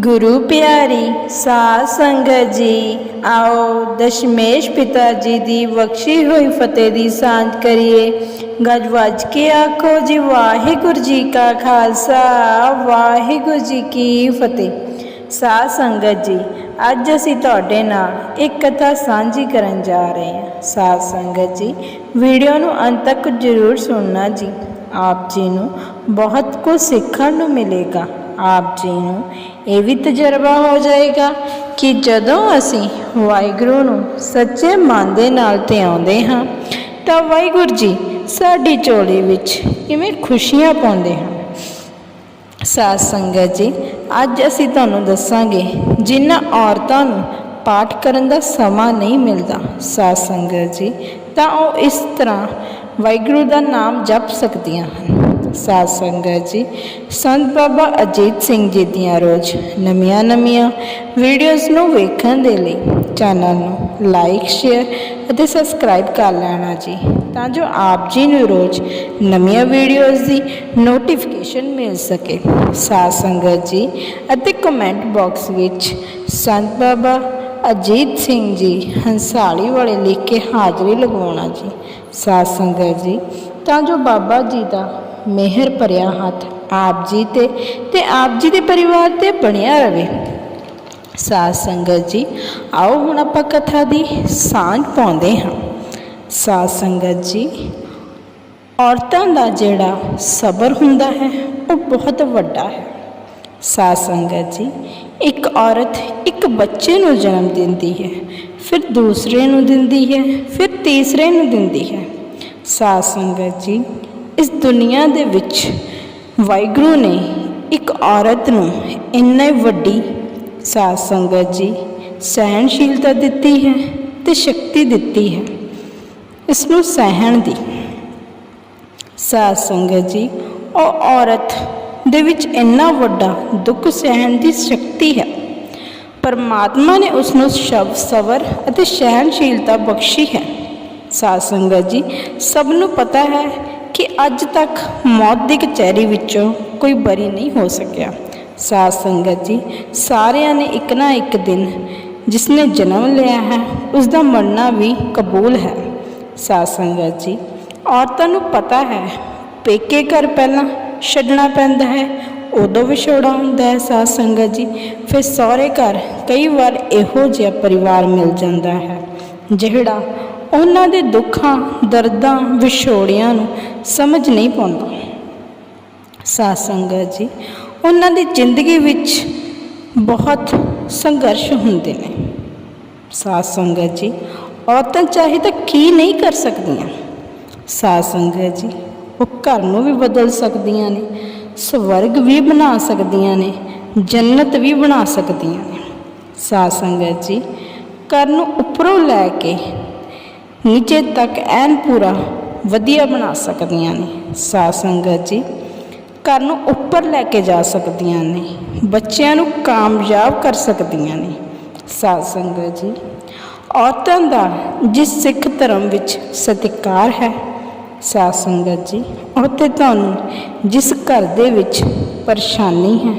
ਗੁਰੂ ਪਿਆਰੀ, ਸਾਧ ਸੰਗਤ ਜੀ, ਆਓ ਦਸ਼ਮੇਸ਼ ਪਿਤਾ ਜੀ ਦੀ ਬਖਸ਼ੀ ਹੋਈ ਫਤਿਹ ਦੀ ਸਾਂਝ ਕਰੀਏ। ਗੱਜ ਵੱਜ ਕੇ ਆਖੋ ਜੀ, ਵਾਹਿਗੁਰੂ ਜੀ ਕਾ ਖਾਲਸਾ, ਵਾਹਿਗੁਰੂ ਜੀ ਕੀ ਫਤਿਹ। ਸਾਧ ਸੰਗਤ ਜੀ, ਅੱਜ ਅਸੀਂ ਤੁਹਾਡੇ ਨਾਲ ਇੱਕ ਕਥਾ ਸਾਂਝੀ ਕਰਨ ਜਾ ਰਹੇ ਹਾਂ। ਸਾਧ ਸੰਗਤ ਜੀ, ਵੀਡੀਓ ਨੂੰ ਅੰਤ ਤੱਕ ਜ਼ਰੂਰ ਸੁਣਨਾ ਜੀ। ਆਪ ਜੀ ਨੂੰ ਬਹੁਤ ਕੁਝ ਸਿੱਖਣ ਨੂੰ ਮਿਲੇਗਾ। ਆਪ ਜੀ ਨੂੰ ਇਹ ਵੀ ਤਜਰਬਾ ਹੋ ਜਾਏਗਾ ਕਿ ਜਦੋਂ ਅਸੀਂ ਵਾਹਿਗੁਰੂ ਨੂੰ ਸੱਚੇ ਮਨ ਦੇ ਨਾਲ ਧਿਆਉਂਦੇ ਹਾਂ, ਤਾਂ ਵਾਹਿਗੁਰੂ ਜੀ ਸਾਡੀ ਝੋਲੀ ਵਿੱਚ ਕਿਵੇਂ ਖੁਸ਼ੀਆਂ ਪਾਉਂਦੇ ਹਨ। ਸਾਧ ਸੰਗਤ ਜੀ, ਅੱਜ ਅਸੀਂ ਤੁਹਾਨੂੰ ਦੱਸਾਂਗੇ ਜਿਨ੍ਹਾਂ ਔਰਤਾਂ ਨੂੰ ਪਾਠ ਕਰਨ ਦਾ ਸਮਾਂ ਨਹੀਂ ਮਿਲਦਾ। ਸਾਧ ਸੰਗਤ ਜੀ, ਤਾਂ ਉਹ ਇਸ ਤਰ੍ਹਾਂ ਵਾਹਿਗੁਰੂ ਦਾ ਨਾਮ ਜਪ ਸਕਦੀਆਂ ਹਨ। ਸਾਧ ਸੰਗਤ ਜੀ। ਸੰਤ ਬਾਬਾ ਅਜੀਤ ਸਿੰਘ ਜੀ ਦੀਆਂ ਰੋਜ਼ ਨਵੀਆਂ ਨਵੀਆਂ ਵੀਡੀਓਜ਼ ਨੂੰ ਵੇਖਣ ਦੇ ਲਈ ਚੈਨਲ ਨੂੰ ਲਾਈਕ ਸ਼ੇਅਰ ਅਤੇ ਸਬਸਕ੍ਰਾਈਬ ਕਰ ਲੈਣਾ ਜੀ। ਤਾਂ ਜੋ ਆਪ ਜੀ ਨੂੰ ਰੋਜ਼ ਨਵੀਆਂ ਵੀਡੀਓਜ਼ ਦੀ ਨੋਟੀਫਿਕੇਸ਼ਨ ਮਿਲ ਸਕੇ। ਸਾਧ ਸੰਗਤ ਜੀ ਅਤੇ ਕਮੈਂਟ ਬਾਕਸ ਵਿੱਚ ਸੰਤ ਬਾਬਾ ਅਜੀਤ ਸਿੰਘ ਜੀ ਹੰਸਾਲੀ ਵਾਲੇ ਲਿਖ ਕੇ ਹਾਜ਼ਰੀ ਲਗਵਾਉਣਾ ਜੀ। ਸਾਧ ਸੰਗਤ ਜੀ, ਤਾਂ ਜੋ ਬਾਬਾ ਜੀ ਦਾ ਮਿਹਰ ਭਰਿਆ ਹੱਥ ਆਪ ਜੀ ਤੇ ਤੇ ਆਪ ਜੀ ਦੇ ਪਰਿਵਾਰ ਤੇ ਬਣਿਆ ਰਵੇ। ਸਾਧ ਸੰਗਤ ਜੀ, ਆਓ ਹੁਣ ਆਪਾਂ ਕਥਾ ਦੀ ਸਾਂਝ ਪਾਉਂਦੇ ਹਾਂ। ਸਾਧ ਸੰਗਤ ਜੀ, ਔਰਤਾਂ ਦਾ ਜਿਹੜਾ ਸਬਰ ਹੁੰਦਾ ਹੈ, ਉਹ ਬਹੁਤ ਵੱਡਾ ਹੈ। ਸਾਧ ਸੰਗਤ ਜੀ, ਇੱਕ ਔਰਤ ਇੱਕ ਬੱਚੇ ਨੂੰ ਜਨਮ ਦਿੰਦੀ ਹੈ, ਫਿਰ ਦੂਸਰੇ ਨੂੰ ਦਿੰਦੀ ਹੈ, ਫਿਰ ਤੀਸਰੇ ਨੂੰ ਦਿੰਦੀ ਹੈ। ਸਾਧ ਸੰਗਤ ਜੀ ਇਸ ਦੁਨੀਆ ਦੇ ਵਿੱਚ ਵਾਹਿਗੁਰੂ ਨੇ ਇੱਕ ਔਰਤ ਨੂੰ ਇੰਨੀ ਵੱਡੀ ਸਾਧ ਸੰਗਤ ਜੀ ਸਹਿਣਸ਼ੀਲਤਾ ਦਿੱਤੀ ਹੈ ਤੇ ਸ਼ਕਤੀ ਦਿੱਤੀ ਹੈ। ਇਸ ਨੂੰ ਸਹਿਣ ਦੀ ਸਾਧ ਸੰਗਤ ਜੀ, ਉਹ ਔਰਤ ਦੇ ਵਿੱਚ ਇੰਨਾ ਵੱਡਾ ਦੁੱਖ ਸਹਿਣ ਦੀ ਸ਼ਕਤੀ ਹੈ। ਪਰਮਾਤਮਾ ਨੇ ਉਸ ਨੂੰ ਸ਼ਬ ਸਬਰ ਅਤੇ ਸਹਿਣਸ਼ੀਲਤਾ ਬਖਸ਼ੀ ਹੈ। ਸਾਧ ਸੰਗਤ ਜੀ, ਸਭ ਨੂੰ ਪਤਾ ਹੈ ਕਿ ਅੱਜ ਤੱਕ ਮੌਤ ਦੀ ਕਚਹਿਰੀ ਵਿੱਚੋਂ ਕੋਈ ਬਰੀ ਨਹੀਂ ਹੋ ਸਕਿਆ। ਸਾਧ ਸੰਗਤ ਜੀ, ਸਾਰਿਆਂ ਨੇ ਇੱਕ ਨਾ ਇੱਕ ਦਿਨ ਜਿਸ ਨੇ ਜਨਮ ਲਿਆ ਹੈ ਉਸ ਦਾ ਮਰਨਾ ਵੀ ਕਬੂਲ ਹੈ। ਸਾਧ ਸੰਗਤ ਜੀ, ਔਰਤਾਂ ਨੂੰ ਪਤਾ ਹੈ, ਪੇਕੇ ਘਰ ਪਹਿਲਾਂ ਛੱਡਣਾ ਪੈਂਦਾ ਹੈ, ਉਦੋਂ ਵਿਛੋੜਾ ਹੁੰਦਾ ਹੈ ਸਾਧ ਸੰਗਤ ਜੀ। ਫਿਰ ਸਹੁਰੇ ਘਰ ਕਈ ਵਾਰ ਇਹੋ ਜਿਹਾ ਪਰਿਵਾਰ ਮਿਲ ਜਾਂਦਾ ਹੈ, ਜਿਹੜਾ ਉਹਨਾਂ ਦੇ ਦੁੱਖਾਂ, ਦਰਦਾਂ, ਵਿਛੋੜਿਆਂ ਨੂੰ ਸਮਝ ਨਹੀਂ ਪਾਉਂਦਾ। ਸਾਧ ਸੰਗਤ ਜੀ, ਉਹਨਾਂ ਦੀ ਜ਼ਿੰਦਗੀ ਵਿੱਚ ਬਹੁਤ ਸੰਘਰਸ਼ ਹੁੰਦੇ ਨੇ। ਸਾਧ ਸੰਗਤ ਜੀ, ਔਰਤਾਂ ਚਾਹੇ ਤਾਂ ਕੀ ਨਹੀਂ ਕਰ ਸਕਦੀਆਂ। ਸਾਧ ਸੰਗਤ ਜੀ, ਉਹ ਘਰ ਨੂੰ ਵੀ ਬਦਲ ਸਕਦੀਆਂ ਨੇ, ਸਵਰਗ ਵੀ ਬਣਾ ਸਕਦੀਆਂ ਨੇ, ਜੰਨਤ ਵੀ ਬਣਾ ਸਕਦੀਆਂ ਨੇ। ਸਾਧ ਸੰਗਤ ਜੀ, ਘਰ ਨੂੰ ਉੱਪਰੋਂ ਲੈ ਕੇ ਨੀਚੇ ਤੱਕ ਐਨ ਪੂਰਾ ਵਧੀਆ ਬਣਾ ਸਕਦੀਆਂ ਨੇ। ਸਾਧ ਸੰਗਤ ਜੀ, ਘਰ ਨੂੰ ਉੱਪਰ ਲੈ ਕੇ ਜਾ ਸਕਦੀਆਂ ਨੇ। ਬੱਚਿਆਂ ਨੂੰ ਕਾਮਯਾਬ ਕਰ ਸਕਦੀਆਂ ਨੇ। ਸਾਧ ਸੰਗਤ ਜੀ, ਔਰਤਾਂ ਦਾ ਜਿਸ ਸਿੱਖ ਧਰਮ ਵਿੱਚ ਸਤਿਕਾਰ ਹੈ, ਸਾਧ ਸੰਗਤ ਜੀ ਉੱਥੇ ਤੁਹਾਨੂੰ ਜਿਸ ਘਰ ਦੇ ਵਿੱਚ ਪਰੇਸ਼ਾਨੀ ਹੈ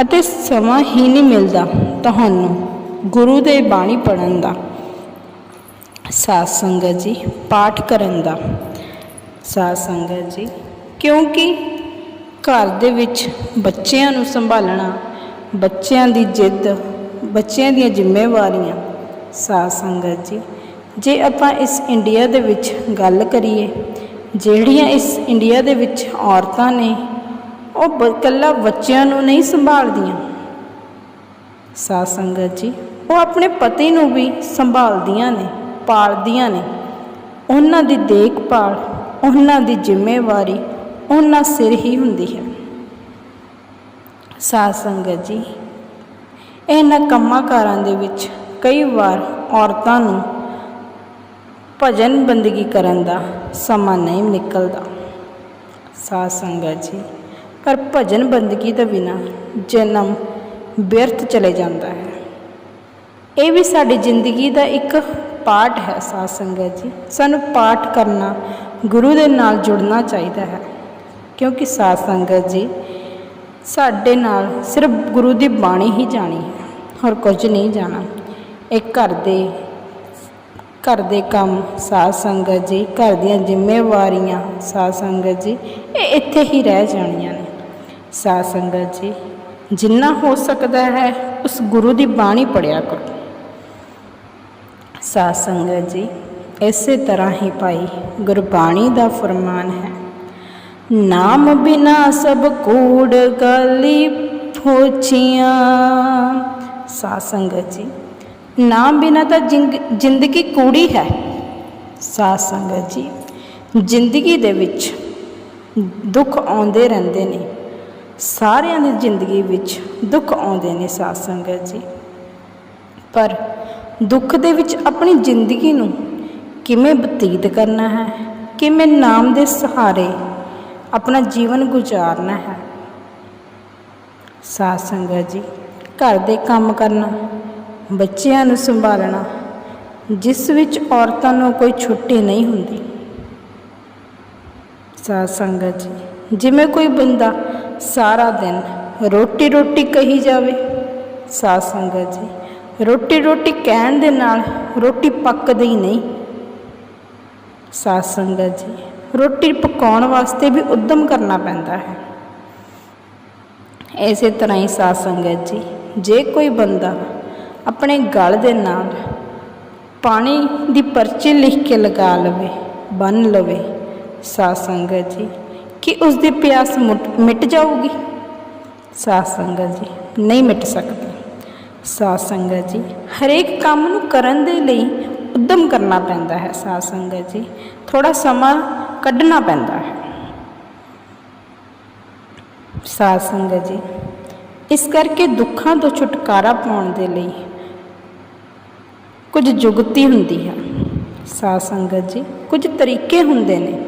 ਅਤੇ ਸਮਾਂ ਹੀ ਨਹੀਂ ਮਿਲਦਾ ਤੁਹਾਨੂੰ ਗੁਰੂ ਦੇ ਬਾਣੀ ਪੜਨ ਦਾ ਸਾਧ ਸੰਗਤ ਜੀ, ਪਾਠ ਕਰਨ ਦਾ। ਸਾਧ ਸੰਗਤ ਜੀ, ਕਿਉਂਕਿ ਘਰ ਦੇ ਵਿੱਚ ਬੱਚਿਆਂ ਨੂੰ ਸੰਭਾਲਣਾ, ਬੱਚਿਆਂ ਦੀ ਜਿੱਦ, ਬੱਚਿਆਂ ਦੀਆਂ ਜ਼ਿੰਮੇਵਾਰੀਆਂ। ਸਾਧ ਸੰਗਤ ਜੀ, ਜੇ ਆਪਾਂ ਇਸ ਇੰਡੀਆ ਦੇ ਵਿੱਚ ਗੱਲ ਕਰੀਏ, ਜਿਹੜੀਆਂ ਇਸ ਇੰਡੀਆ ਦੇ ਵਿੱਚ ਔਰਤਾਂ ਨੇ, ਉਹ ਇਕੱਲਾ ਬੱਚਿਆਂ ਨੂੰ ਨਹੀਂ ਸੰਭਾਲਦੀਆਂ। ਸਾਧ ਸੰਗਤ ਜੀ, ਉਹ ਆਪਣੇ ਪਤੀ ਨੂੰ ਵੀ ਸੰਭਾਲਦੀਆਂ ਨੇ। ਪਾਲਦੀਆਂ ਨੇ। ਉਹਨਾਂ ਦੀ ਦੇਖਭਾਲ, ਉਹਨਾਂ ਦੀ ਜ਼ਿੰਮੇਵਾਰੀ, ਉਹਨਾਂ ਸਿਰ ਹੀ ਹੁੰਦੀ ਹੈ। ਸਾਧ ਸੰਗਤ ਜੀ, ਇਹਨਾਂ ਕੰਮਾਂ ਕਾਰਾਂ ਦੇ ਵਿੱਚ ਕਈ ਵਾਰ ਔਰਤਾਂ ਨੂੰ ਭਜਨ ਬੰਦਗੀ ਕਰਨ ਦਾ ਸਮਾਂ ਨਹੀਂ ਨਿਕਲਦਾ। ਸਾਧ ਸੰਗਤ ਜੀ, ਪਰ ਭਜਨ ਬੰਦਗੀ ਤੋਂ ਬਿਨਾ ਜਨਮ ਵਿਅਰਥ ਚਲੇ ਜਾਂਦਾ ਹੈ। ਇਹ ਵੀ ਸਾਡੀ ਜ਼ਿੰਦਗੀ ਦਾ ਇੱਕ ਪਾਠ ਹੈ ਸਾਧ ਸੰਗਤ ਜੀ। ਸਾਨੂੰ ਪਾਠ ਕਰਨਾ, ਗੁਰੂ ਦੇ ਨਾਲ ਜੁੜਨਾ ਚਾਹੀਦਾ ਹੈ। ਕਿਉਂਕਿ ਸਾਧ ਸੰਗਤ ਜੀ, ਸਾਡੇ ਨਾਲ ਸਿਰਫ ਗੁਰੂ ਦੀ ਬਾਣੀ ਹੀ ਜਾਣੀ ਹੈ, ਹੋਰ ਕੁਝ ਨਹੀਂ ਜਾਣਾ। ਇਹ ਘਰ ਦੇ ਘਰ ਦੇ ਕੰਮ ਸਾਧ ਸੰਗਤ ਜੀ, ਘਰ ਦੀਆਂ ਜ਼ਿੰਮੇਵਾਰੀਆਂ ਸਾਧ ਸੰਗਤ ਜੀ, ਇਹ ਇੱਥੇ ਹੀ ਰਹਿ ਜਾਣੀਆਂ ਨੇ। ਸਾਧ ਸੰਗਤ ਜੀ, ਜਿੰਨਾ ਹੋ ਸਕਦਾ ਹੈ, ਉਸ ਗੁਰੂ ਦੀ ਬਾਣੀ ਪੜਿਆ ਕਰੋ। ਸਾਧ ਸੰਗਤ ਜੀ। ਇਸੇ ਤਰ੍ਹਾਂ ਹੀ ਭਾਈ ਗੁਰਬਾਣੀ ਦਾ ਫਰਮਾਨ ਹੈ। ਨਾਮ ਬਿਨਾ ਸਭ ਕੂੜ ਗਲੀ ਫੋਚੀਆਂ ਸਾਧ ਸੰਗਤ ਜੀ। ਨਾਮ ਬਿਨਾ ਤਾਂ ਜਿੰਗ- ਜ਼ਿੰਦਗੀ ਕੂੜੀ ਹੈ। ਸਾਧ ਸੰਗਤ ਜੀ। ਜ਼ਿੰਦਗੀ ਦੇ ਵਿੱਚ ਦੁੱਖ ਆਉਂਦੇ ਰਹਿੰਦੇ ਨੇ। ਸਾਰਿਆਂ ਦੀ ਜ਼ਿੰਦਗੀ ਵਿੱਚ ਦੁੱਖ ਆਉਂਦੇ ਨੇ ਸਾਧ ਸੰਗਤ ਜੀ। ਪਰ ਦੁੱਖ ਦੇ ਵਿੱਚ ਆਪਣੀ ਜ਼ਿੰਦਗੀ ਨੂੰ ਕਿਵੇਂ ਬਤੀਤ ਕਰਨਾ ਹੈ? ਕਿਵੇਂ ਨਾਮ ਦੇ ਸਹਾਰੇ ਆਪਣਾ ਜੀਵਨ ਗੁਜ਼ਾਰਨਾ ਹੈ? ਸਾਧ ਸੰਗਤ ਜੀ, ਘਰ ਦੇ ਕੰਮ ਕਰਨਾ, ਬੱਚਿਆਂ ਨੂੰ ਸੰਭਾਲਣਾ, ਜਿਸ ਵਿੱਚ ਔਰਤਾਂ ਨੂੰ ਕੋਈ ਛੁੱਟੀ ਨਹੀਂ ਹੁੰਦੀ। ਸਾਧ ਸੰਗਤ ਜੀ, ਜਿਵੇਂ ਕੋਈ ਬੰਦਾ ਸਾਰਾ ਦਿਨ ਰੋਟੀ ਰੋਟੀ ਕਹੀ ਜਾਵੇ, ਸਾਧ ਸੰਗਤ ਜੀ ਰੋਟੀ ਰੋਟੀ ਕਹਿਣ ਦੇ ਨਾਲ ਰੋਟੀ ਪੱਕਦੀ ਹੀ ਨਹੀਂ। ਸਾਧ ਸੰਗਤ ਜੀ, ਰੋਟੀ ਪਕਾਉਣ ਵਾਸਤੇ ਵੀ ਉਦਮ ਕਰਨਾ ਪੈਂਦਾ ਹੈ। ਇਸੇ ਤਰ੍ਹਾਂ ਹੀ ਸਾਧ ਸੰਗਤ ਜੀ, ਜੇ ਕੋਈ ਬੰਦਾ ਆਪਣੇ ਗਲ ਦੇ ਨਾਲ ਪਾਣੀ ਦੀ ਪਰਚੀ ਲਿਖ ਕੇ ਲਗਾ ਲਵੇ, ਬੰਨ ਲਵੇ, ਸਾਧ ਸੰਗਤ ਜੀ, ਕਿ ਉਸ ਦੀ ਪਿਆਸ ਮੁਟ- ਮਿਟ ਜਾਊਗੀ? ਸਾਧ ਸੰਗਤ ਜੀ, ਨਹੀਂ ਮਿਟ ਸਕਦੀ। ਸਾਧ ਸੰਗਤ ਜੀ, ਹਰੇਕ ਕੰਮ ਨੂੰ ਕਰਨ ਦੇ ਲਈ ਉਦਮ ਕਰਨਾ ਪੈਂਦਾ ਹੈ ਸਾਧ ਸੰਗਤ ਜੀ ਥੋੜਾ ਸਮਾਂ ਕੱਢਣਾ ਪੈਂਦਾ ਹੈ। ਸਾਧ ਸੰਗਤ ਜੀ, ਇਸ ਕਰਕੇ ਦੁੱਖਾਂ ਤੋਂ ਛੁਟਕਾਰਾ ਪਾਉਣ ਦੇ ਲਈ ਕੁਝ ਜੁਗਤੀ ਹੁੰਦੀ ਹੈ। ਸਾਧ ਸੰਗਤ ਜੀ, ਕੁਝ ਤਰੀਕੇ ਹੁੰਦੇ ਨੇ।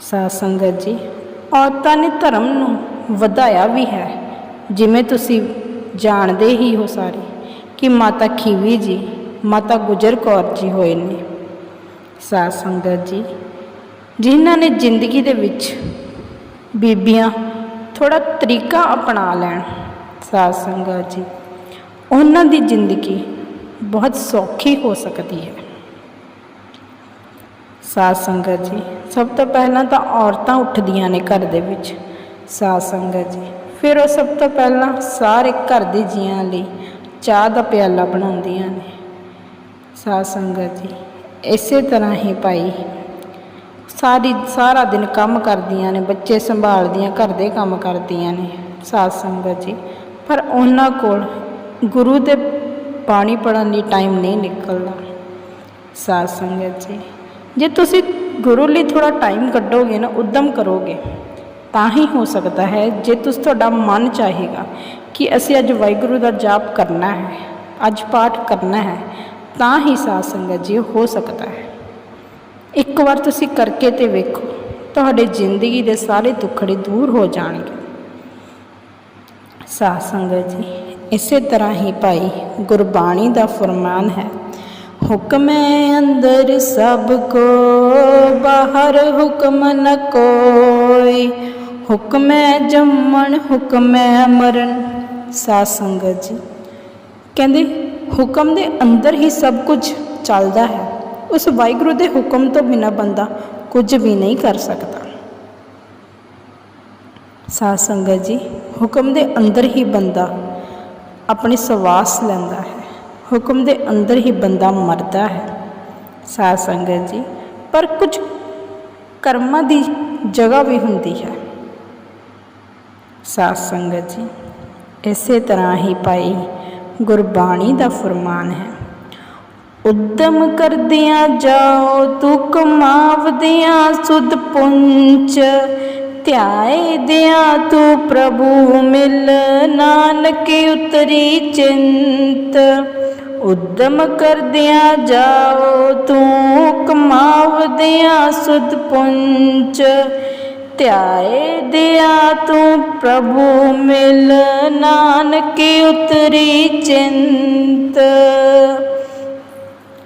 ਸਾਧ ਸੰਗਤ ਜੀ, ਔਰਤਾਂ ਨੇ ਧਰਮ ਨੂੰ ਵਧਾਇਆ ਵੀ ਹੈ। ਜਿਵੇਂ ਤੁਸੀਂ ਜਾਣਦੇ ਹੀ ਹੋ ਸਾਰੇ ਕਿ ਮਾਤਾ ਖੀਵੀ ਜੀ, ਮਾਤਾ ਗੁਜਰ ਕੌਰ ਜੀ ਹੋਏ ਨੇ। ਸਾਧ ਸੰਗਤ ਜੀ, ਜਿਨ੍ਹਾਂ ਨੇ ਜ਼ਿੰਦਗੀ ਦੇ ਵਿੱਚ ਬੀਬੀਆਂ ਥੋੜਾ ਤਰੀਕਾ ਅਪਣਾ ਲੈਣ, ਸਾਧ ਸੰਗਤ ਜੀ, ਉਹਨਾਂ ਦੀ ਜ਼ਿੰਦਗੀ ਬਹੁਤ ਸੌਖੀ ਹੋ ਸਕਦੀ ਹੈ। ਸਾਧ ਸੰਗਤ ਜੀ, ਸਭ ਤੋਂ ਪਹਿਲਾਂ ਤਾਂ ਔਰਤਾਂ ਉੱਠਦੀਆਂ ਨੇ ਘਰ ਦੇ ਵਿੱਚ, ਸਾਧ ਸੰਗਤ ਜੀ। ਫਿਰ ਉਹ ਸਭ ਤੋਂ ਪਹਿਲਾਂ ਸਾਰੇ ਘਰ ਦੇ ਜੀਆਂ ਲਈ ਚਾਹ ਦਾ ਪਿਆਲਾ ਬਣਾਉਂਦੀਆਂ ਨੇ। ਸਾਧ ਸੰਗਤ ਜੀ, ਇਸੇ ਤਰ੍ਹਾਂ ਹੀ ਭਾਈ, ਸਾਰੀ, ਸਾਰਾ ਦਿਨ ਕੰਮ ਕਰਦੀਆਂ ਨੇ, ਬੱਚੇ ਸੰਭਾਲਦੀਆਂ, ਘਰ ਦੇ ਕੰਮ ਕਰਦੀਆਂ ਨੇ, ਸਾਧ ਸੰਗਤ ਜੀ। ਪਰ ਉਹਨਾਂ ਕੋਲ ਗੁਰੂ ਦੇ ਪਾਣੀ ਪੜ੍ਹਨ ਲਈ ਟਾਈਮ ਨਹੀਂ ਨਿਕਲਦਾ। ਸਾਧ ਸੰਗਤ ਜੀ, ਜੇ ਤੁਸੀਂ ਗੁਰੂ ਲਈ ਥੋੜਾ ਟਾਈਮ ਕੱਢੋਗੇ ਨਾ, ਉਦਮ ਕਰੋਗੇ। ਤਾਂ ਹੀ ਹੋ ਸਕਦਾ ਹੈ ਜੇ ਤੁਸੀਂ ਤੁਹਾਡਾ ਮਨ ਚਾਹੇਗਾ ਕਿ ਅਸੀਂ ਅੱਜ ਵਾਹਿਗੁਰੂ ਦਾ ਜਾਪ ਕਰਨਾ ਹੈ, ਅੱਜ ਪਾਠ ਕਰਨਾ ਹੈ, ਤਾਂ ਹੀ ਸਾਧ ਸੰਗਤ ਜੀ ਹੋ ਸਕਦਾ ਹੈ। ਇੱਕ ਵਾਰ ਤੁਸੀਂ ਕਰਕੇ ਤੇ ਵੇਖੋ, ਤੁਹਾਡੇ ਜ਼ਿੰਦਗੀ ਦੇ ਸਾਰੇ ਦੁੱਖੜੇ ਦੂਰ ਹੋ ਜਾਣਗੇ। ਸਾਧ ਸੰਗਤ ਜੀ, ਇਸੇ ਤਰ੍ਹਾਂ ਹੀ ਭਾਈ ਗੁਰਬਾਣੀ ਦਾ ਫਰਮਾਨ ਹੈ, ਹੁਕਮੈ ਅੰਦਰ ਸਭ ਕੋ, ਬਾਹਰ ਹੁਕਮ ਨ ਕੋਈ। ਹੁਕਮੈ ਜੰਮਣ, ਹੁਕਮੈ ਮਰਨ, ਸਾਧ ਸੰਗਤ ਜੀ। ਕਹਿੰਦੇ, ਹੁਕਮ ਦੇ ਅੰਦਰ ਹੀ ਸਭ ਕੁਝ ਚੱਲਦਾ ਹੈ। ਉਸ ਵਾਹਿਗੁਰੂ ਦੇ ਹੁਕਮ ਤੋਂ ਬਿਨਾ ਬੰਦਾ ਕੁਝ ਵੀ ਨਹੀਂ ਕਰ ਸਕਦਾ। ਸਾਧ ਸੰਗਤ ਜੀ, ਹੁਕਮ ਦੇ ਅੰਦਰ ਹੀ ਬੰਦਾ ਆਪਣੀ ਸਵਾਸ ਲੈਂਦਾ ਹੈ। ਹੁਕਮ ਦੇ ਅੰਦਰ ਹੀ ਬੰਦਾ ਮਰਦਾ ਹੈ। ਸਾਧ ਸੰਗਤ ਜੀ, ਪਰ ਕੁਝ ਕਰਮਾਂ ਦੀ ਜਗ੍ਹਾ ਵੀ ਹੁੰਦੀ ਹੈ। ਸਾਧ ਸੰਗਤ ਜੀ, ਇਸੇ ਤਰ੍ਹਾਂ ਹੀ ਭਾਈ ਗੁਰਬਾਣੀ ਦਾ ਫਰਮਾਨ ਹੈ। ਉਦਮ ਕਰਦਿਆਂ ਜਾਓ ਤੂੰ ਕਮਾਵਦਿਆਂ ਸੁਧ ਪੁੰਚ, ਧਿਆਏ ਦਿਆਂ ਤੂੰ ਪ੍ਰਭੂ ਮਿਲ, ਨਾਨਕ ਉਤਰੀ ਚਿੰਤ। ਉਦਮ ਕਰਦਿਆਂ ਜਾਓ, ਤੂੰ ਕਮਾਵਦਿਆਂ ਸੁਧ ਪੁੰਚ ਧਿਆਏ ਦਿਆ ਤੂੰ ਪ੍ਰਭੂ ਮਿਲ ਨਾਨਕ ਉਤਰੀ ਚਿੰਤ।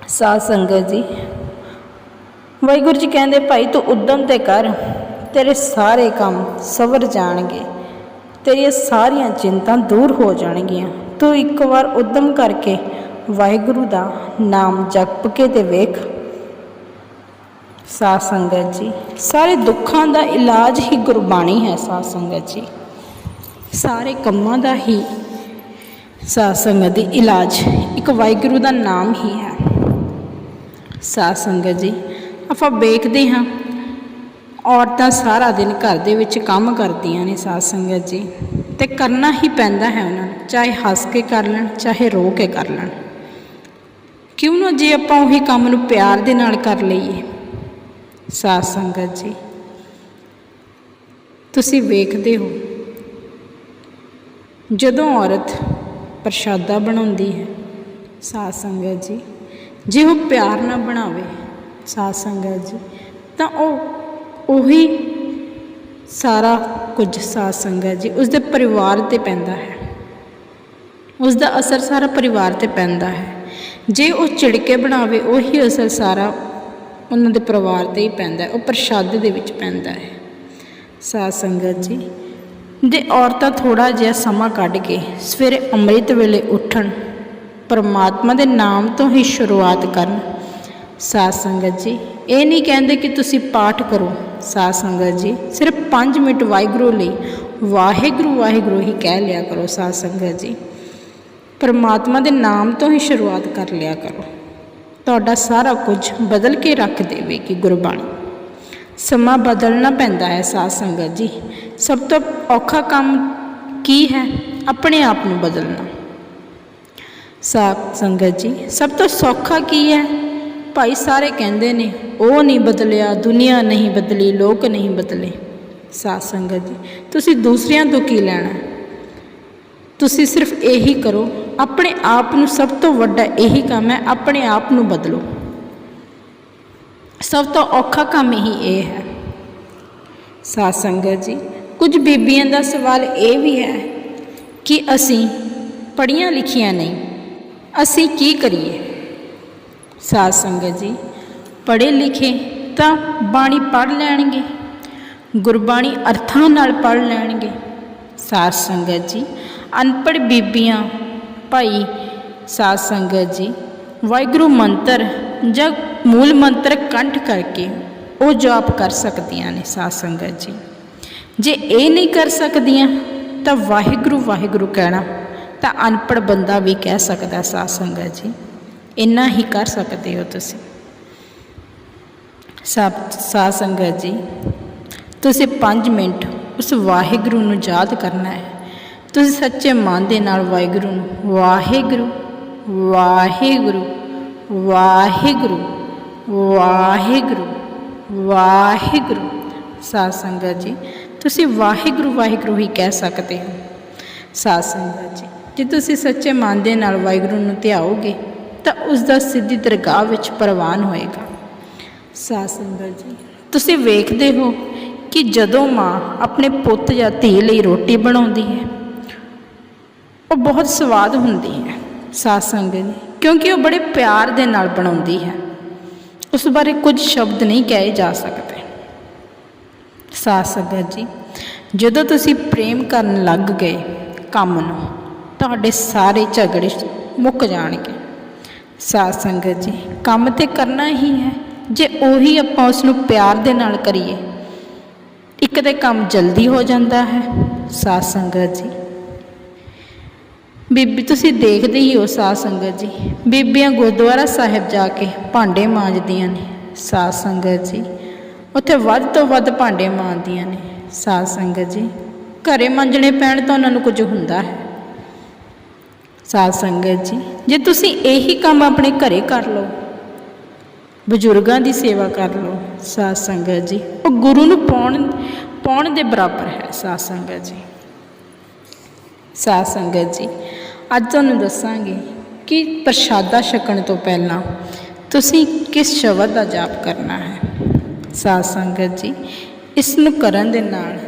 ਸਾਧ ਸੰਗਤ ਜੀ, ਵਾਹਿਗੁਰੂ ਜੀ ਕਹਿੰਦੇ, ਭਾਈ ਤੂੰ ਉਦਮ ਤੇ ਕਰ, ਤੇਰੇ ਸਾਰੇ ਕੰਮ ਸਵਰ ਜਾਣਗੇ, ਤੇਰੀਆਂ ਸਾਰੀਆਂ ਚਿੰਤਾ ਦੂਰ ਹੋ ਜਾਣਗੀਆਂ। ਤੂੰ ਇੱਕ ਵਾਰ ਉਦਮ ਕਰਕੇ ਵਾਹਿਗੁਰੂ ਦਾ ਨਾਮ ਜਪ ਕੇ ਤੇ ਵੇਖ ਸਾਧ ਸੰਗਤ ਜੀ, ਸਾਰੇ ਦੁੱਖਾਂ ਦਾ ਇਲਾਜ ਹੀ ਗੁਰਬਾਣੀ ਹੈ ਸਾਧ ਸੰਗਤ ਜੀ। ਸਾਰੇ ਕੰਮਾਂ ਦਾ ਹੀ ਸਾਧ ਸੰਗਤ ਦੀ ਇਲਾਜ, ਇੱਕ ਵਾਹਿਗੁਰੂ ਦਾ ਨਾਮ ਹੀ ਹੈ। ਸਾਧ ਸੰਗਤ ਜੀ, ਆਪਾਂ ਵੇਖਦੇ ਹਾਂ, ਔਰਤਾਂ ਸਾਰਾ ਦਿਨ ਘਰ ਦੇ ਵਿੱਚ ਕੰਮ ਕਰਦੀਆਂ ਨੇ ਸਾਧ ਸੰਗਤ ਜੀ, ਤੇ ਕਰਨਾ ਹੀ ਪੈਂਦਾ ਹੈ ਉਹਨਾਂ ਨੂੰ, ਚਾਹੇ ਹੱਸ ਕੇ ਕਰ ਲੈਣ, ਚਾਹੇ ਰੋ ਕੇ ਕਰ ਲੈਣ। ਕਿਉਂ ਨਾ ਜੇ ਆਪਾਂ ਉਹੀ ਕੰਮ ਨੂੰ ਪਿਆਰ ਦੇ ਨਾਲ ਕਰ ਲਈਏ ਸਾਧ ਸੰਗਤ ਜੀ। ਤੁਸੀਂ ਵੇਖਦੇ ਹੋ, ਜਦੋਂ ਔਰਤ ਪ੍ਰਸ਼ਾਦਾ ਬਣਾਉਂਦੀ ਹੈ, ਸਾਧ ਸੰਗਤ ਜੀ, ਜੇ ਉਹ ਪਿਆਰ ਨਾਲ ਬਣਾਵੇ ਸਾਧ ਸੰਗਤ ਜੀ, ਤਾਂ ਉਹ ਉਹੀ ਸਾਰਾ ਕੁਝ ਸਾਧ ਸੰਗਤ ਜੀ, ਉਸਦੇ ਪਰਿਵਾਰ ਤੇ ਪੈਂਦਾ ਹੈ। ਉਸ ਦਾ ਅਸਰ ਸਾਰਾ ਪਰਿਵਾਰ ਤੇ ਪੈਂਦਾ ਹੈ। ਜੇ ਉਹ ਚਿੜਕੇ ਬਣਾਵੇ, ਉਹੀ ਅਸਰ ਸਾਰਾ ਉਹਨਾਂ ਦੇ ਪਰਿਵਾਰ ਤੇ ਹੀ ਪੈਂਦਾ ਉਹ ਪ੍ਰਸ਼ਾਦੇ ਦੇ ਵਿੱਚ ਪੈਂਦਾ ਹੈ। ਸਾਧ ਸੰਗਤ ਜੀ, ਜੇ ਔਰਤਾਂ ਥੋੜਾ ਜਿਹਾ ਸਮਾਂ ਕੱਢ ਕੇ ਸਵੇਰੇ ਅੰਮ੍ਰਿਤ ਵੇਲੇ ਉੱਠਣ, ਪਰਮਾਤਮਾ ਦੇ ਨਾਮ ਤੋਂ ਹੀ ਸ਼ੁਰੂਆਤ ਕਰਨ, ਸਾਧ ਸੰਗਤ ਜੀ, ਇਹ ਨਹੀਂ ਕਹਿੰਦੇ ਕਿ ਤੁਸੀਂ ਪਾਠ ਕਰੋ। ਸਾਧ ਸੰਗਤ ਜੀ, ਸਿਰਫ 5 ਮਿੰਟ ਵਾਹਿਗੁਰੂ ਲਈ ਵਾਹਿਗੁਰੂ ਵਾਹਿਗੁਰੂ ਹੀ ਕਹਿ ਲਿਆ ਕਰੋ, ਸਾਧ ਸੰਗਤ ਜੀ। ਪਰਮਾਤਮਾ ਦੇ ਨਾਮ ਤੋਂ ਹੀ ਸ਼ੁਰੂਆਤ ਕਰ ਲਿਆ ਕਰੋ। ਤੁਹਾਡਾ ਸਾਰਾ ਕੁਝ ਬਦਲ ਕੇ ਰੱਖ ਦੇਵੇਗੀ ਗੁਰਬਾਣੀ। ਸਮਾਂ ਬਦਲਣਾ ਪੈਂਦਾ ਹੈ ਸਾਧ ਸੰਗਤ ਜੀ। ਸਭ ਤੋਂ ਔਖਾ ਕੰਮ ਕੀ ਹੈ? ਆਪਣੇ ਆਪ ਨੂੰ ਬਦਲਣਾ। ਸਾਧ ਸੰਗਤ ਜੀ, ਸਭ ਤੋਂ ਸੌਖਾ ਕੀ ਹੈ? ਭਾਈ ਸਾਰੇ ਕਹਿੰਦੇ ਨੇ, ਉਹ ਨਹੀਂ ਬਦਲਿਆ, ਦੁਨੀਆ ਨਹੀਂ ਬਦਲੀ, ਲੋਕ ਨਹੀਂ ਬਦਲੇ। ਸਾਧ ਸੰਗਤ ਜੀ, ਤੁਸੀਂ ਦੂਸਰਿਆਂ ਤੋਂ ਕੀ ਲੈਣਾ? ਤੁਸੀਂ ਸਿਰਫ ਇਹੀ ਕਰੋ ਆਪਣੇ ਆਪ ਨੂੰ ਸਭ ਤੋਂ ਵੱਡਾ ਇਹੀ ਕੰਮ ਹੈ, ਆਪਣੇ ਆਪ ਨੂੰ ਬਦਲੋ। ਸਭ ਤੋਂ ਔਖਾ ਕੰਮ ਹੀ ਇਹ ਹੈ। ਸਾਧ ਸੰਗਤ ਜੀ, ਕੁਝ ਬੀਬੀਆਂ ਦਾ ਸਵਾਲ ਇਹ ਵੀ ਹੈ ਕਿ ਅਸੀਂ ਪੜ੍ਹੀਆਂ ਲਿਖੀਆਂ ਨਹੀਂ, ਅਸੀਂ ਕੀ ਕਰੀਏ? ਸਾਧ ਸੰਗਤ ਜੀ, ਪੜ੍ਹੇ ਲਿਖੇ ਤਾਂ ਬਾਣੀ ਪੜ੍ਹ ਲੈਣਗੇ, ਗੁਰਬਾਣੀ ਅਰਥਾਂ ਨਾਲ ਪੜ੍ਹ ਲੈਣਗੇ। ਸਾਧ ਸੰਗਤ ਜੀ, ਅਨਪੜ੍ਹ ਬੀਬੀਆਂ ਭਾਈ ਸਾਧ ਸੰਗਤ ਜੀ, ਵਾਹਿਗੁਰੂ ਮੰਤਰ ਜਾਂ ਮੂਲ ਮੰਤਰ ਕੰਠ ਕਰਕੇ ਉਹ ਜਾਪ ਕਰ ਸਕਦੀਆਂ ਨੇ ਸਾਧ ਸੰਗਤ ਜੀ। ਜੇ ਇਹ ਨਹੀਂ ਕਰ ਸਕਦੀਆਂ, ਤਾਂ ਵਾਹਿਗੁਰੂ ਵਾਹਿਗੁਰੂ ਕਹਿਣਾ, ਤਾਂ ਅਨਪੜ੍ਹ ਬੰਦਾ ਵੀ ਕਹਿ ਸਕਦਾ ਸਾਧ ਸੰਗਤ ਜੀ। ਇੰਨਾ ਹੀ ਕਰ ਸਕਦੇ ਹੋ ਤੁਸੀਂ। ਸਭ ਸਾਧ ਸੰਗਤ ਜੀ, ਤੁਸੀਂ 5 ਮਿੰਟ ਉਸ ਵਾਹਿਗੁਰੂ ਨੂੰ ਯਾਦ ਕਰਨਾ ਹੈ। ਤੁਸੀਂ ਸੱਚੇ ਮਨ ਦੇ ਨਾਲ ਵਾਹਿਗੁਰੂ ਨੂੰ ਵਾਹਿਗੁਰੂ ਵਾਹਿਗੁਰੂ ਵਾਹਿਗੁਰੂ ਵਾਹਿਗੁਰੂ ਵਾਹਿਗੁਰੂ। ਸਾਧ ਸੰਗਤ ਜੀ, ਤੁਸੀਂ ਵਾਹਿਗੁਰੂ ਵਾਹਿਗੁਰੂ ਹੀ ਕਹਿ ਸਕਦੇ ਹੋ। ਸਾਧ ਸੰਗਤ ਜੀ, ਜੇ ਤੁਸੀਂ ਸੱਚੇ ਮਨ ਦੇ ਨਾਲ ਵਾਹਿਗੁਰੂ ਨੂੰ ਧਿਆਓਗੇ, ਤਾਂ ਉਸ ਦਾ ਸਿੱਧੀ ਦਰਗਾਹ ਵਿੱਚ ਪ੍ਰਵਾਨ ਹੋਏਗਾ। ਸਾਧ ਸੰਗਤ ਜੀ, ਤੁਸੀਂ ਵੇਖਦੇ ਹੋ ਕਿ ਜਦੋਂ ਮਾਂ ਆਪਣੇ ਪੁੱਤ ਜਾਂ ਧੀ ਲਈ ਰੋਟੀ ਬਣਾਉਂਦੀ ਹੈ ਉਹ ਬਹੁਤ ਸਵਾਦ ਹੁੰਦੀ ਹੈ, ਸਾਧ ਸੰਗਤ ਜੀ, ਕਿਉਂਕਿ ਉਹ ਬੜੇ ਪਿਆਰ ਦੇ ਨਾਲ ਬਣਾਉਂਦੀ ਹੈ। ਉਸ ਬਾਰੇ ਕੁਝ ਸ਼ਬਦ ਨਹੀਂ ਕਹੇ ਜਾ ਸਕਦੇ। ਸਾਧ ਸੰਗਤ ਜੀ, ਜਦੋਂ ਤੁਸੀਂ ਪ੍ਰੇਮ ਕਰਨ ਲੱਗ ਗਏ ਕੰਮ ਨੂੰ, ਤੁਹਾਡੇ ਸਾਰੇ ਝਗੜੇ ਮੁੱਕ ਜਾਣਗੇ। ਸਾਧ ਸੰਗਤ ਜੀ, ਕੰਮ ਤੇ ਕਰਨਾ ਹੀ ਹੈ, ਜੇ ਉਹੀ ਆਪਾਂ ਉਸ ਨੂੰ ਪਿਆਰ ਦੇ ਨਾਲ ਕਰੀਏ, ਇੱਕ ਤੇ ਕੰਮ ਜਲਦੀ ਹੋ ਜਾਂਦਾ ਹੈ। ਸਾਧ ਸੰਗਤ ਜੀ ਬੀਬੀ, ਤੁਸੀਂ ਦੇਖਦੇ ਹੀ ਹੋ ਸਾਧ ਸੰਗਤ ਜੀ। ਬੀਬੀਆਂ ਗੁਰਦੁਆਰਾ ਸਾਹਿਬ ਜਾ ਕੇ ਭਾਂਡੇ ਮਾਂਜਦੀਆਂ ਨੇ, ਸਾਧ ਸੰਗਤ ਜੀ। ਉੱਥੇ ਵੱਧ ਤੋਂ ਵੱਧ ਭਾਂਡੇ ਮਾਂਜਦੀਆਂ ਨੇ, ਸਾਧ ਸੰਗਤ ਜੀ। ਘਰੇ ਮਾਂਜਣੇ ਪੈਣ ਤਾਂ ਉਹਨਾਂ ਨੂੰ ਕੁਝ ਹੁੰਦਾ ਹੈ। ਸਾਧ ਸੰਗਤ ਜੀ, ਜੇ ਤੁਸੀਂ ਇਹੀ ਕੰਮ ਆਪਣੇ ਘਰੇ ਕਰ ਲਓ, ਬਜ਼ੁਰਗਾਂ ਦੀ ਸੇਵਾ ਕਰ ਲਓ, ਸਾਧ ਸੰਗਤ ਜੀ, ਉਹ ਗੁਰੂ ਨੂੰ ਪਾਉਣ ਪਾਉਣ ਦੇ ਬਰਾਬਰ ਹੈ ਸਾਧ ਸੰਗਤ ਜੀ। ਸਾਧ ਸੰਗਤ ਜੀ ਅੱਜ ਤੁਹਾਨੂੰ ਦੱਸਾਂਗੇ ਕਿ ਪ੍ਰਸ਼ਾਦਾ ਛਕਣ ਤੋਂ ਪਹਿਲਾਂ ਤੁਸੀਂ ਕਿਸ ਸ਼ਬਦ ਦਾ ਜਾਪ ਕਰਨਾ ਹੈ? ਸਾਧ ਸੰਗਤ ਜੀ, ਇਸ ਨੂੰ ਕਰਨ ਦੇ ਨਾਲ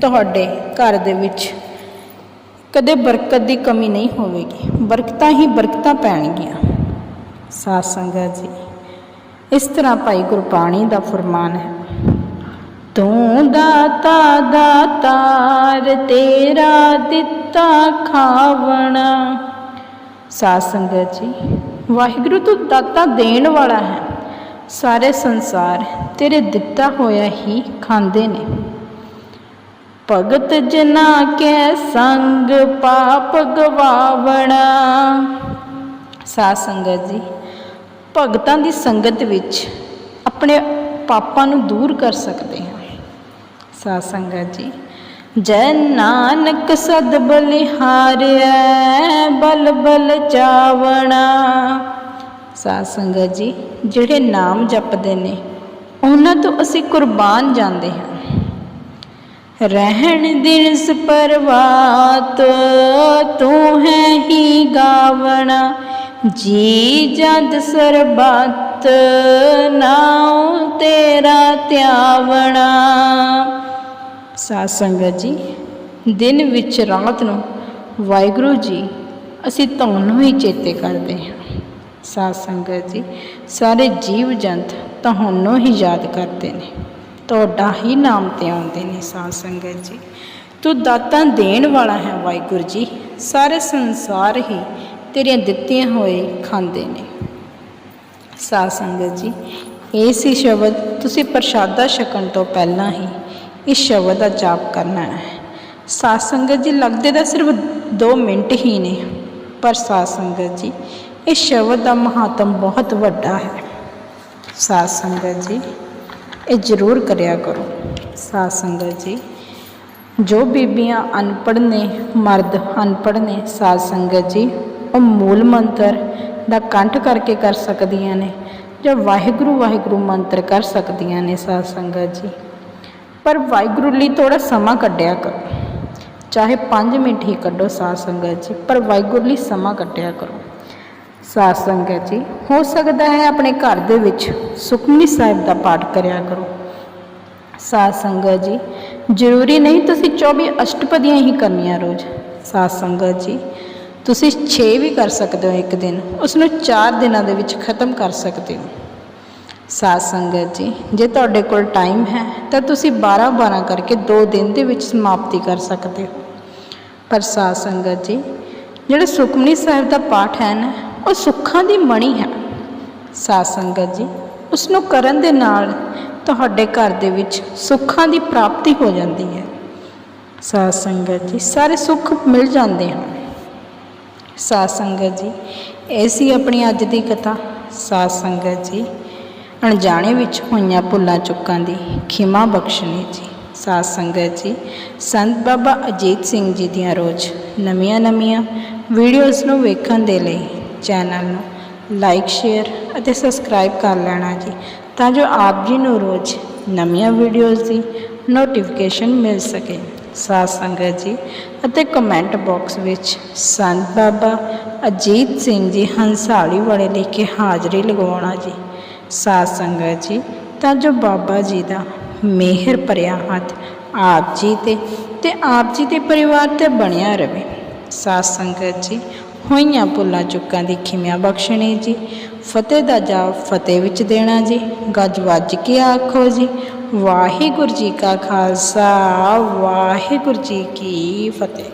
ਤੁਹਾਡੇ ਘਰ ਦੇ ਵਿੱਚ ਕਦੇ ਬਰਕਤ ਦੀ ਕਮੀ ਨਹੀਂ ਹੋਵੇਗੀ। ਬਰਕਤਾਂ ਹੀ ਬਰਕਤਾਂ ਪੈਣਗੀਆਂ। ਸਾਧ ਸੰਗਤ ਜੀ, ਇਸ ਤਰ੍ਹਾਂ ਭਾਈ ਗੁਰਬਾਣੀ ਦਾ ਫਰਮਾਨ ਹੈ ਤੂੰ ਦਾਤਾ ਦਾਤਾਰ, ਤੇਰਾ ਦਿੱਤਾ ਖਾਵਣਾ। ਸਾਧ ਸੰਗਤ ਜੀ, ਵਾਹਿਗੁਰੂ ਤੂੰ ਦਾਤਾ ਦੇਣ ਵਾਲਾ ਹੈ। ਸਾਰੇ ਸੰਸਾਰ ਤੇਰੇ ਦਿੱਤਾ ਹੋਇਆ ਹੀ ਖਾਂਦੇ ਨੇ। ਭਗਤ ਜਨਾ ਕੇ ਸੰਗ ਪਾਪ ਗਵਾਵਣਾ। ਸਾਧ ਸੰਗਤ ਜੀ, ਭਗਤਾਂ ਦੀ ਸੰਗਤ ਵਿੱਚ ਆਪਣੇ ਪਾਪਾਂ ਨੂੰ ਦੂਰ ਕਰ ਸਕਦੇ ਹਾਂ। ਸਾਧ ਸੰਗਤ ਜੀ। ਜੈ ਨਾਨਕ ਸਦ ਬਲਿਹਾਰਿਆ ਬਲ ਬਲ ਚਾਵਣਾ। ਸਾਧ ਸੰਗਤ ਜੀ, ਜਿਹੜੇ ਨਾਮ ਜਪਦੇ ਨੇ, ਉਹਨਾਂ ਤੋਂ ਅਸੀਂ ਕੁਰਬਾਨ ਜਾਂਦੇ ਹਾਂ। ਰਹਿਣ ਦਿਨ ਪਰਵਾਤ ਤੂੰ ਹੈ ਹੀ ਗਾਵਣਾ। ਜੀ ਜਦ ਸਰਬੱਤ, ਨਾਉ ਤੇਰਾ ਧਿਆਵਣਾ। ਸਾਧ ਸੰਗਤ ਜੀ, ਦਿਨ ਵਿੱਚ ਰਾਤ ਨੂੰ ਵਾਹਿਗੁਰੂ ਜੀ, ਅਸੀਂ ਤੁਹਾਨੂੰ ਹੀ ਚੇਤੇ ਕਰਦੇ ਹਾਂ। ਸਾਧ ਸੰਗਤ ਜੀ, ਸਾਰੇ ਜੀਵ ਜੰਤ ਤੁਹਾਨੂੰ ਹੀ ਯਾਦ ਕਰਦੇ ਨੇ। ਤੁਹਾਡਾ ਹੀ ਨਾਮ ਤੇ ਆਉਂਦੇ ਨੇ ਸਾਧ ਸੰਗਤ ਜੀ। ਤੂੰ ਦਾਤਾਂ ਦੇਣ ਵਾਲਾ ਹੈ ਵਾਹਿਗੁਰੂ ਜੀ। ਸਾਰੇ ਸੰਸਾਰ ਹੀ ਤੇਰੀਆਂ ਦਿੱਤੀਆਂ ਹੋਏ ਖਾਂਦੇ ਨੇ। ਸਾਧ ਸੰਗਤ ਜੀ, ਇਹ ਸੀ ਸ਼ਬਦ ਤੁਸੀਂ ਪ੍ਰਸ਼ਾਦਾ ਛਕਣ ਤੋਂ ਪਹਿਲਾਂ ਹੀ ਇਸ ਸ਼ਬਦ ਦਾ ਜਾਪ ਕਰਨਾ ਹੈ। ਸਾਧ ਸੰਗਤ ਜੀ, ਲੱਗਦੇ ਤਾਂ ਸਿਰਫ 2 ਮਿੰਟ ਹੀ ਨੇ, ਪਰ ਸਾਧ ਸੰਗਤ ਜੀ, ਇਸ ਸ਼ਬਦ ਦਾ ਮਹੱਤਵ ਬਹੁਤ ਵੱਡਾ ਹੈ। ਸਾਧ ਸੰਗਤ ਜੀ, ਇਹ ਜ਼ਰੂਰ ਕਰਿਆ ਕਰੋ। ਸਾਧ ਸੰਗਤ ਜੀ, ਜੋ ਬੀਬੀਆਂ ਅਨਪੜ੍ਹ ਨੇ, ਮਰਦ ਅਨਪੜ੍ਹ ਨੇ ਸਾਧ ਸੰਗਤ ਜੀ, ਉਹ ਮੂਲ ਮੰਤਰ ਦਾ ਕੰਠ ਕਰਕੇ ਕਰ ਸਕਦੀਆਂ ਨੇ ਜਾਂ ਵਾਹਿਗੁਰੂ ਵਾਹਿਗੁਰੂ ਮੰਤਰ ਕਰ ਸਕਦੀਆਂ ਨੇ ਸਾਧ ਸੰਗਤ ਜੀ। ਪਰ ਵਾਹਿਗੁਰੂ ਲਈ ਥੋੜਾ ਸਮਾਂ ਕੱਢਿਆ ਕਰੋ। ਚਾਹੇ 5 ਮਿੰਟ ਹੀ ਕੱਢੋ ਸਾਧ ਸੰਗਤ ਜੀ, ਪਰ ਵਾਹਿਗੁਰੂ ਲਈ ਸਮਾਂ ਕੱਢਿਆ ਕਰੋ। ਸਾਧ ਸੰਗਤ ਜੀ, ਹੋ ਸਕਦਾ ਹੈ ਆਪਣੇ ਘਰ ਦੇ ਵਿੱਚ ਸੁਖਮਨੀ ਸਾਹਿਬ ਦਾ ਪਾਠ ਕਰਿਆ ਕਰੋ। ਸਾਧ ਸੰਗਤ ਜੀ, ਜ਼ਰੂਰੀ ਨਹੀਂ ਤੁਸੀਂ 24 ਅਸ਼ਟਪਦੀਆਂ ਹੀ ਕਰਨੀਆਂ ਰੋਜ਼। ਸਾਧ ਸੰਗਤ ਜੀ, ਤੁਸੀਂ 6 ਵੀ ਕਰ ਸਕਦੇ ਹੋ ਇੱਕ ਦਿਨ ਉਸ ਨੂੰ 4 ਦਿਨਾਂ ਦੇ ਵਿੱਚ ਖਤਮ ਕਰ ਸਕਦੇ ਹੋ। ਸਾਧ ਸੰਗਤ ਜੀ, ਜੇ ਤੁਹਾਡੇ ਕੋਲ ਟਾਈਮ ਹੈ, ਤਾਂ ਤੁਸੀਂ 12 12 ਕਰਕੇ 2 ਦਿਨ ਦੇ ਵਿੱਚ ਸਮਾਪਤੀ ਕਰ ਸਕਦੇ ਹੋ। ਪਰ ਸਾਧ ਸੰਗਤ ਜੀ, ਜਿਹੜਾ ਸੁਖਮਨੀ ਸਾਹਿਬ ਦਾ ਪਾਠ ਹੈ ਨਾ, ਉਹ ਸੁੱਖਾਂ ਦੀ ਮਣੀ ਹੈ। ਸਾਧ ਸੰਗਤ ਜੀ ਉਸ ਨੂੰ ਕਰਨ ਦੇ ਨਾਲ ਤੁਹਾਡੇ ਘਰ ਦੇ ਵਿੱਚ ਸੁੱਖਾਂ ਦੀ ਪ੍ਰਾਪਤੀ ਹੋ ਜਾਂਦੀ ਹੈ। ਸਾਧ ਸੰਗਤ ਜੀ, ਸਾਰੇ ਸੁੱਖ ਮਿਲ ਜਾਂਦੇ ਹਨ। ਸਾਧ ਸੰਗਤ ਜੀ, ਇਹ ਸੀ ਆਪਣੀ ਅੱਜ ਦੀ ਕਥਾ। ਸਾਧ ਸੰਗਤ ਜੀ ਅਣਜਾਣੇ ਵਿੱਚ ਹੋਈਆਂ ਭੁੱਲਾਂ ਚੁੱਕਾਂ ਦੀ ਖਿਮਾ ਬਖਸ਼ਣੀ ਜੀ। ਸਾਧ ਸੰਗਤ ਜੀ, ਸੰਤ ਬਾਬਾ ਅਜੀਤ ਸਿੰਘ ਜੀ ਦੀਆਂ ਰੋਜ਼ ਨਵੀਆਂ ਨਵੀਆਂ ਵੀਡੀਓਜ਼ ਨੂੰ ਵੇਖਣ ਦੇ ਲਈ ਚੈਨਲ ਨੂੰ ਲਾਈਕ ਸ਼ੇਅਰ ਅਤੇ ਸਬਸਕ੍ਰਾਈਬ ਕਰ ਲੈਣਾ ਜੀ, ਤਾਂ ਜੋ ਆਪ ਜੀ ਨੂੰ ਰੋਜ਼ ਨਵੀਆਂ ਵੀਡੀਓਜ਼ ਦੀ ਨੋਟੀਫਿਕੇਸ਼ਨ ਮਿਲ ਸਕੇ। ਸਾਧ ਸੰਗਤ ਜੀ, ਅਤੇ ਕਮੈਂਟ ਬਾਕਸ ਵਿੱਚ ਸੰਤ ਬਾਬਾ ਅਜੀਤ ਸਿੰਘ ਜੀ ਹੰਸਾਲੀ ਵਾਲੇ ਲਿਖ ਕੇ ਹਾਜ਼ਰੀ ਲਗਾਉਣਾ ਜੀ। ਸਾਧ ਸੰਗਤ ਜੀ, ਤਾਂ ਜੋ ਬਾਬਾ ਜੀ ਦਾ ਮਿਹਰ ਭਰਿਆ ਹੱਥ ਆਪ ਜੀ ਤੇ ਤੇ ਆਪ ਜੀ ਦੇ ਪਰਿਵਾਰ ਤੇ ਬਣਿਆ ਰਵੇ। ਸਾਧ ਸੰਗਤ ਜੀ, ਹੋਈਆਂ ਭੁੱਲਾਂ ਚੁੱਕਾਂ ਦੀ ਖਿਮਿਆ ਬਖਸ਼ਣੀ ਜੀ, ਫਤਿਹ ਦਾ ਜਾਪ ਫਤਿਹ ਵਿੱਚ ਦੇਣਾ ਜੀ, ਗੱਜ ਵੱਜ ਕੇ ਆਖੋ ਜੀ, ਵਾਹਿਗੁਰੂ ਜੀ ਕਾ ਖਾਲਸਾ, ਵਾਹਿਗੁਰੂ ਜੀ ਕੀ ਫਤਿਹ।